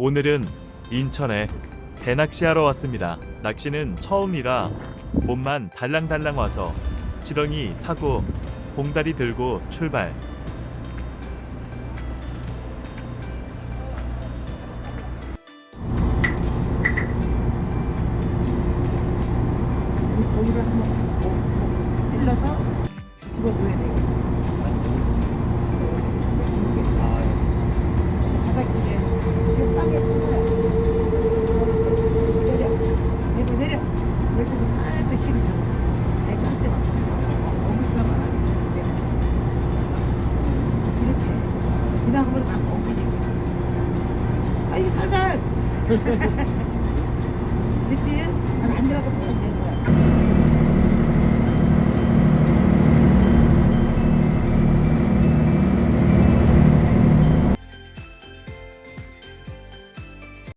오늘은 인천에 대낚시하러 왔습니다. 낚시는 처음이라 몸만 달랑달랑 와서 지렁이 사고 봉다리 들고 출발. 찔러서 집어넣어야 돼. 그냥 한번 딱 엉키지. 아 이게 살살. 느낌? 잘안 들어가.